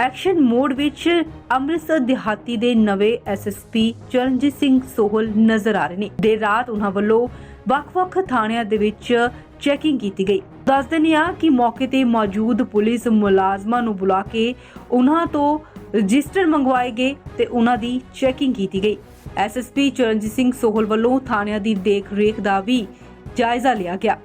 Action mode ਵਿੱਚ ਅੰਮ੍ਰਿਤਸਰ ਦਿਹਾਤੀ ਦੇ ਨਵੇਂ ਐਸਐਸਪੀ ਚਰਨਜੀਤ ਸਿੰਘ ਸੋਹਲ ਨਜ਼ਰ ਆ ਰਹੇ ਨੇ। ਦੇਰ ਰਾਤ ਉਹਨਾਂ ਵੱਲੋਂ ਵੱਖ-ਵੱਖ ਥਾਣਿਆਂ ਦੇ ਵਿੱਚ ਚੈਕਿੰਗ ਕੀਤੀ ਗਈ। ਦੱਸ ਦਿੰਦੇ ਹਾਂ ਕਿ ਮੌਕੇ ਤੇ ਮੌਜੂਦ ਪੁਲਿਸ ਮੁਲਾਜ਼ਮਾਂ ਨੂੰ ਬੁਲਾ ਕੇ ਉਹਨਾਂ ਤੋਂ ਰਜਿਸਟਰ ਮੰਗਵਾਏ ਗਏ ਤੇ ਉਹਨਾਂ ਦੀ ਚੈਕਿੰਗ ਕੀਤੀ ਗਈ। ਐਸਐਸਪੀ ਚਰਨਜੀਤ ਸਿੰਘ ਸੋਹਲ ਵੱਲੋਂ ਥਾਣਿਆਂ ਦੀ ਦੇਖ-ਰੇਖ ਦਾ ਵੀ ਜਾਇਜ਼ਾ ਲਿਆ ਗਿਆ।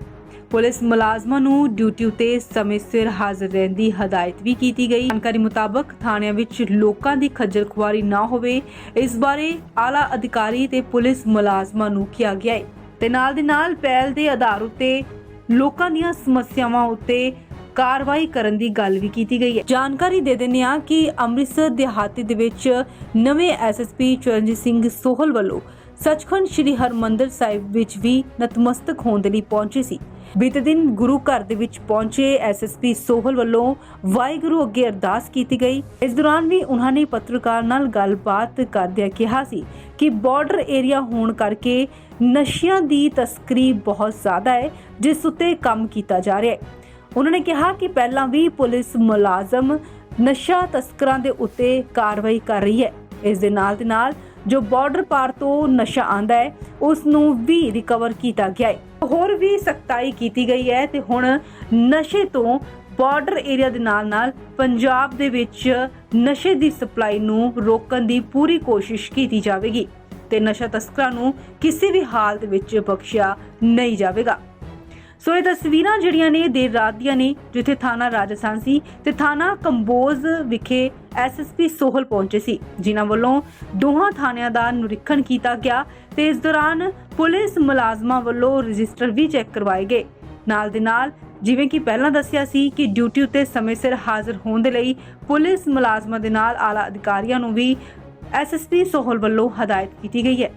ਪੁਲਿਸ ਮੁਲਾਜ਼ਮਾਂ ਨੂੰ ਡਿਊਟੀ ਉਤੇ ਸਮੇਂ ਸਿਰ ਹਾਜ਼ਰ ਰਹਿਣ ਦੀ ਹਦਾਇਤ ਵੀ ਕੀਤੀ ਗਈ। ਜਾਣਕਾਰੀ ਮੁਤਾਬਕ ਥਾਣਿਆਂ ਵਿੱਚ ਲੋਕਾਂ ਦੀ ਖੱਜਲ ਖੁਆਰੀ ਨਾ ਹੋਵੇ, ਇਸ ਬਾਰੇ ਆਲਾ ਅਧਿਕਾਰੀ ਤੇ ਪੁਲਿਸ ਮੁਲਾਜ਼ਮਾਂ ਨੂੰ ਕਿਹਾ ਗਿਆ ਹੈ। ਤੇ ਨਾਲ ਦੀ ਨਾਲ ਪਹਿਲ ਦੇ ਆਧਾਰ ਉਤੇ ਲੋਕਾਂ ਦੀਆਂ ਸਮੱਸਿਆਵਾਂ ਉਤੇ ਕਾਰਵਾਈ ਕਰਨ ਦੀ ਗੱਲ ਵੀ ਕੀਤੀ ਗਈ ਹੈ। ਜਾਣਕਾਰੀ ਦੇ ਦਿੰਦੇ ਹਾਂ ਕਿ ਅੰਮ੍ਰਿਤਸਰ ਦਿਹਾਤੀ ਦੇ ਵਿੱਚ ਨਵੇਂ ਐਸਐਸਪੀ ਚਰਨਜੀਤ ਸਿੰਘ ਸੋਹਲ ਵੱਲੋਂ ਸੱਚਖੰਡ ਸ੍ਰੀ ਹਰਮੰਦਰ ਸਾਹਿਬ ਵਿੱਚ ਵੀ ਨਤਮਸਤਕ ਹੋਣ ਦੇ ਲਈ ਪਹੁੰਚੇ ਸੀ। ਬੀਤੇ ਦਿਨ ਗੁਰੂ ਘਰ ਦੇ ਵਿੱਚ ਪਹੁੰਚੇ ਐਸਐਸਪੀ ਸੋਹਲ ਵੱਲੋਂ ਵਾਹਿਗੁਰੂ ਅੱਗੇ ਅਰਦਾਸ ਕੀਤੀ ਗਈ। ਇਸ ਦੌਰਾਨ ਵੀ ਉਹਨਾਂ ਨੇ ਪੱਤਰਕਾਰ ਨਾਲ ਗੱਲਬਾਤ ਕਰਦਿਆਂ ਕਿਹਾ ਸੀ ਕਿ ਬਾਰਡਰ ਏਰੀਆ ਹੋਣ ਕਰਕੇ ਨਸ਼ਿਆਂ ਦੀ ਤਸਕਰੀ ਬਹੁਤ ਜ਼ਿਆਦਾ ਹੈ, ਜਿਸ ਉੱਤੇ ਕੰਮ ਕੀਤਾ ਜਾ ਰਿਹਾ ਹੈ। ਉਹਨਾਂ ਨੇ ਕਿਹਾ ਕਿ ਪਹਿਲਾਂ ਵੀ ਪੁਲਿਸ ਮੁਲਾਜ਼ਮ ਨਸ਼ਾ ਤਸਕਰਾਂ ਦੇ ਉੱਤੇ ਕਾਰਵਾਈ ਕਰ ਰਹੀ ਹੈ। ਇਸ ਦੇ ਨਾਲ ਦੇ ਨਾਲ ਜੋ ਬਾਰਡਰ ਪਾਰ ਤੋਂ ਨਸ਼ਾ ਆਂਦਾ ਹੈ ਉਸ ਨੂੰ ਵੀ ਰਿਕਵਰ ਕੀਤਾ ਗਿਆ ਹੈ। ਹੋਰ ਵੀ ਸਖਤਾਈ ਕੀਤੀ ਗਈ ਹੈ ਤੇ ਹੁਣ ਨਸ਼ੇ ਤੋਂ ਬਾਰਡਰ ਏਰੀਆ ਦੇ ਨਾਲ ਨਾਲ ਪੰਜਾਬ ਦੇ ਵਿੱਚ ਨਸ਼ੇ ਦੀ ਸਪਲਾਈ ਨੂੰ ਰੋਕਣ ਦੀ ਪੂਰੀ ਕੋਸ਼ਿਸ਼ ਕੀਤੀ ਜਾਵੇਗੀ ਤੇ ਨਸ਼ਾ ਤਸਕਰਾਂ ਨੂੰ ਕਿਸੇ ਵੀ ਹਾਲਤ ਵਿੱਚ ਬਖਸ਼ਿਆ ਨਹੀਂ ਜਾਵੇਗਾ। ਸੋ ਇਹ ਤਸਵੀਰਾਂ ਜਿਹੜੀਆਂ ਨੇ ਦੇਰ ਰਾਤ ਦੀਆਂ ਨੇ, ਜਿੱਥੇ ਥਾਣਾ ਰਾਜਸਥਾਨ ਸੀ ਤੇ ਥਾਣਾ ਕੰਬੋਜ ਵਿਖੇ ਐਸਐਸਪੀ ਸੋਹਲ ਪਹੁੰਚੇ ਸੀ, ਜਿਨ੍ਹਾਂ ਵੱਲੋਂ ਦੋਹਾਂ ਥਾਣਿਆਂ ਦਾ ਨਿਰੀਖਣ ਕੀਤਾ ਗਿਆ ਤੇ ਇਸ ਦੌਰਾਨ ਪੁਲਿਸ ਮੁਲਾਜ਼ਮਾਂ ਵੱਲੋਂ ਰਜਿਸਟਰ ਵੀ ਚੈੱਕ ਕਰਵਾਏ ਗਏ। ਨਾਲ ਦੇ ਨਾਲ, ਜਿਵੇਂ ਕਿ ਪਹਿਲਾਂ ਦੱਸਿਆ ਸੀ ਕਿ ਡਿਊਟੀ ਉੱਤੇ ਸਮੇਂ ਸਿਰ ਹਾਜ਼ਰ ਹੋਣ ਦੇ ਲਈ ਪੁਲਿਸ ਮੁਲਾਜ਼ਮਾਂ ਦੇ ਨਾਲ ਆਲਾ ਅਧਿਕਾਰੀਆਂ ਨੂੰ ਵੀ ਐਸਐਸਪੀ ਸੋਹਲ ਵੱਲੋਂ ਹਦਾਇਤ ਕੀਤੀ ਗਈ ਹੈ।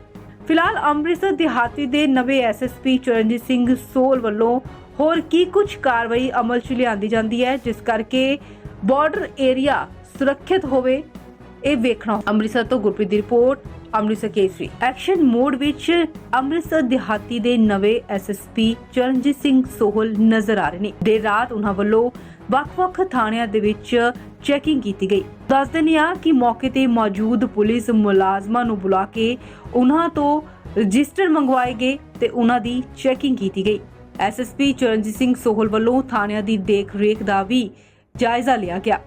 ਫਿਲਹਾਲ ਅੰਮ੍ਰਿਤਸਰ ਦਿਹਾਤੀ ਦੇ ਨਵੇਂ ਐਸਐਸਪੀ ਚਰਨਜੀਤ ਸਿੰਘ ਸੋਲ ਵੱਲੋਂ ਹੋਰ ਕੀ ਕੁਝ ਕਾਰਵਾਈ ਅਮਲ 'ਚ ਲਿਆਂਦੀ ਜਾਂਦੀ ਹੈ, ਜਿਸ ਕਰਕੇ ਬਾਰਡਰ ਏਰੀਆ ਸੁਰੱਖਿਅਤ ਹੋਵੇ, ਇਹ ਵੇਖਣਾ ਅੰਮ੍ਰਿਤਸਰ ਤੋਂ ਗੁਰਪ੍ਰੀਤ ਦੀ report, Amritsar Kesari. Action mode ਵਿੱਚ ਅੰਮ੍ਰਿਤਸਰ ਦਿਹਾਤੀ ਦੇ ਨਵੇਂ ਐਸਐਸਪੀ ਚਰਨਜੀਤ ਸਿੰਘ ਸੋਹਲ ਨਜ਼ਰ ਆ ਰਹੇ ਨੇ। ਦੇਰ ਰਾਤ ਉਹਨਾਂ ਵੱਲੋਂ ਵੱਖ-ਵੱਖ ਥਾਣਿਆਂ ਦੇ ਵਿੱਚ ਚੈਕਿੰਗ ਕੀਤੀ ਗਈ। ਦੱਸ ਦਿੰਦੇ ਹਾਂ ਕਿ ਮੌਕੇ ਤੇ ਮੌਜੂਦ ਪੁਲਿਸ ਮੁਲਾਜ਼ਮਾਂ ਨੂੰ ਬੁਲਾ ਕੇ ਉਹਨਾਂ ਤੋਂ ਰਜਿਸਟਰ ਮੰਗਵਾਏ ਗਏ ਤੇ ਉਹਨਾਂ ਦੀ ਚੈਕਿੰਗ ਕੀਤੀ ਗਈ। ਐਸਐਸਪੀ ਚਰਨਜੀਤ ਸਿੰਘ ਸੋਹਲ ਵੱਲੋਂ ਥਾਣਿਆਂ ਦੀ ਦੇਖ-ਰੇਖ ਦਾ ਵੀ ਜਾਇਜ਼ਾ ਲਿਆ ਗਿਆ।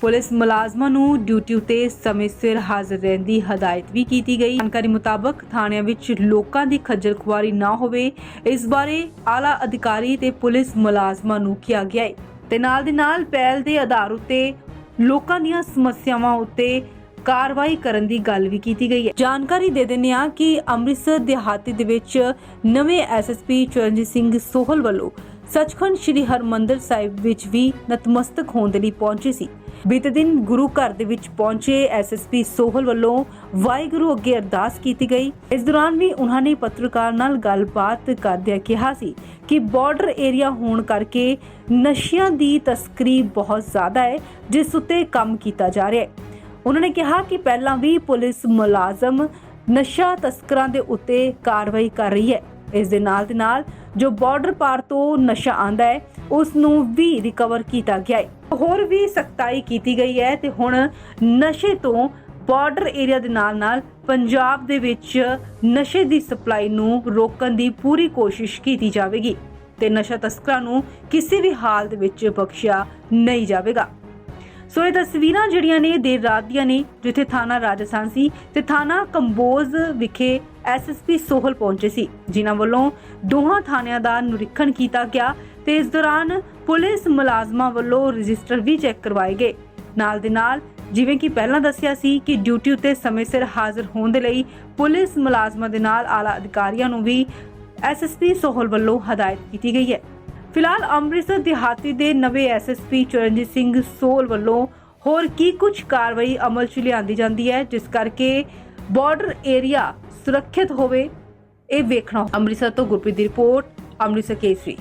ਪੁਲਿਸ ਮੁਲਾਜ਼ਮਾਂ ਨੂੰ ਡਿਊਟੀ ਉਤੇ ਸਮੇਂ ਸਿਰ ਹਾਜ਼ਰ ਰਹਿਣ ਦੀ ਹਦਾਇਤ ਵੀ ਕੀਤੀ ਗਈ। ਜਾਣਕਾਰੀ ਮੁਤਾਬਕ ਥਾਣਿਆਂ ਵਿੱਚ ਲੋਕਾਂ ਦੀ ਖੱਜਲ ਖੁਆਰੀ ਨਾ ਹੋਵੇ, ਇਸ ਬਾਰੇ ਆਲਾ ਅਧਿਕਾਰੀ ਤੇ ਪੁਲਿਸ ਮੁਲਾਜ਼ਮਾਂ ਨੂੰ ਕਿਹਾ ਗਿਆ ਹੈ। ਤੇ ਨਾਲ ਦੀ ਨਾਲ ਪਹਿਲ ਦੇ ਆਧਾਰ ਉਤੇ ਲੋਕਾਂ ਦੀਆਂ ਸਮੱਸਿਆਵਾਂ ਉੱਤੇ ਕਾਰਵਾਈ ਕਰਨ ਦੀ ਗੱਲ ਵੀ ਕੀਤੀ ਗਈ ਹੈ। ਜਾਣਕਾਰੀ ਦੇ ਦਿੰਦੇ ਆ ਕਿ ਅੰਮ੍ਰਿਤਸਰ ਦਿਹਾਤੀ ਦੇ ਵਿੱਚ ਨਵੇਂ ਐਸਐਸਪੀ ਚਰਨਜੀਤ ਸਿੰਘ ਸੋਹਲ ਵੱਲੋਂ ਸੱਚਖੰਡ ਸ੍ਰੀ ਹਰਮੰਦਰ ਸਾਹਿਬ ਵਿੱਚ ਵੀ ਨਤਮਸਤਕ ਹੋਣ ਦੇ ਲਈ ਪਹੁੰਚੇ ਸੀ। ਬੀਤੇ ਦਿਨ ਗੁਰੂ ਘਰ ਦੇ ਵਿੱਚ ਪਹੁੰਚੇ ਐਸਐਸਪੀ ਸੋਹਲ ਵੱਲੋਂ ਵਾਹਿਗੁਰੂ ਅੱਗੇ ਅਰਦਾਸ ਕੀਤੀ ਗਈ। ਇਸ ਦੌਰਾਨ ਵੀ ਉਹਨਾਂ ਨੇ ਪੱਤਰਕਾਰ ਨਾਲ ਗੱਲਬਾਤ ਕਰਦਿਆਂ ਕਿਹਾ ਸੀ ਕਿ ਬਾਰਡਰ ਏਰੀਆ ਹੋਣ ਕਰਕੇ ਨਸ਼ਿਆਂ ਦੀ ਤਸਕਰੀ ਬਹੁਤ ਜ਼ਿਆਦਾ ਹੈ, ਜਿਸ ਉੱਤੇ ਕੰਮ ਕੀਤਾ ਜਾ ਰਿਹਾ ਹੈ। ਉਹਨਾਂ ਨੇ ਕਿਹਾ ਕਿ ਪਹਿਲਾਂ ਵੀ ਪੁਲਿਸ ਮੁਲਾਜ਼ਮ ਨਸ਼ਾ ਤਸਕਰਾਂ ਦੇ ਉੱਤੇ ਕਾਰਵਾਈ ਕਰ ਰਹੀ ਹੈ। ਇਸ ਦੇ ਨਾਲ ਦੇ ਨਾਲ ਜੋ ਬਾਰਡਰ ਪਾਰ ਤੋਂ ਨਸ਼ਾ ਆਂਦਾ ਹੈ ਉਸ ਨੂੰ ਵੀ ਰਿਕਵਰ ਕੀਤਾ ਗਿਆ ਹੈ। ਹੋਰ ਵੀ ਸਖਤਾਈ ਕੀਤੀ ਗਈ ਹੈ ਤੇ ਹੁਣ ਨਸ਼ੇ ਤੋਂ ਬਾਰਡਰ ਏਰੀਆ ਦੇ ਨਾਲ ਨਾਲ ਪੰਜਾਬ ਦੇ ਵਿੱਚ ਨਸ਼ੇ ਦੀ ਸਪਲਾਈ ਨੂੰ ਰੋਕਣ ਦੀ ਪੂਰੀ ਕੋਸ਼ਿਸ਼ ਕੀਤੀ ਜਾਵੇਗੀ ਤੇ ਨਸ਼ਾ ਤਸਕਰਾਂ ਨੂੰ ਕਿਸੇ ਵੀ ਹਾਲਤ ਵਿੱਚ ਬਖਸ਼ਿਆ ਨਹੀਂ ਜਾਵੇਗਾ। ਸੋ ਇਹ ਤਸਵੀਰਾਂ ਜਿਹੜੀਆਂ ਨੇ ਦੇਰ ਰਾਤ ਦੀਆਂ ਨੇ, ਜਿੱਥੇ ਥਾਣਾ ਰਾਜਸਥਾਨ ਸੀ ਤੇ ਥਾਣਾ ਕੰਬੋਜ ਵਿਖੇ ਐਸਐਸਪੀ ਸੋਹਲ ਪਹੁੰਚੇ ਸੀ, ਜਿਨ੍ਹਾਂ ਵੱਲੋਂ ਦੋਹਾਂ ਥਾਣਿਆਂ ਦਾ ਨਿਰੀਖਣ ਕੀਤਾ ਗਿਆ ਤੇ ਇਸ ਦੌਰਾਨ ਪੁਲਿਸ ਮੁਲਾਜ਼ਮਾਂ ਵੱਲੋਂ ਰਜਿਸਟਰ ਵੀ ਚੈੱਕ ਕਰਵਾਏ ਗਏ। ਨਾਲ ਦੇ ਨਾਲ, ਜਿਵੇਂ ਕਿ ਪਹਿਲਾਂ ਦੱਸਿਆ ਸੀ ਕਿ ਡਿਊਟੀ ਉੱਤੇ ਸਮੇਂ ਸਿਰ ਹਾਜ਼ਰ ਹੋਣ ਦੇ ਲਈ ਪੁਲਿਸ ਮੁਲਾਜ਼ਮਾਂ ਦੇ ਨਾਲ ਆਲਾ ਅਧਿਕਾਰੀਆਂ ਨੂੰ ਵੀ ਐਸਐਸਪੀ ਸੋਹਲ ਵੱਲੋਂ ਹਦਾਇਤ ਕੀਤੀ ਗਈ ਹੈ। ਫਿਲਹਾਲ ਅੰਮ੍ਰਿਤਸਰ ਦਿਹਾਤੀ ਦੇ ਨਵੇਂ ਐਸਐਸਪੀ ਚਰਨਜੀਤ ਸਿੰਘ ਸੋਹਲ ਵੱਲੋਂ ਹੋਰ ਕੀ ਕੁਝ ਕਾਰਵਾਈ ਅਮਲ 'ਚ ਲਿਆਂਦੀ ਜਾਂਦੀ ਹੈ, ਜਿਸ ਕਰਕੇ ਬਾਰਡਰ ਏਰੀਆ ਸੁਰੱਖਿਅਤ ਹੋਵੇ ਇਹ ਵੇਖਣਾ ਅੰਮ੍ਰਿਤਸਰ ਤੋਂ ਗੁਰਪ੍ਰੀਤ ਦੀ ਰਿਪੋਰਟ ਅੰਮ੍ਰਿਤਸਰ ਕੇਸਰੀ।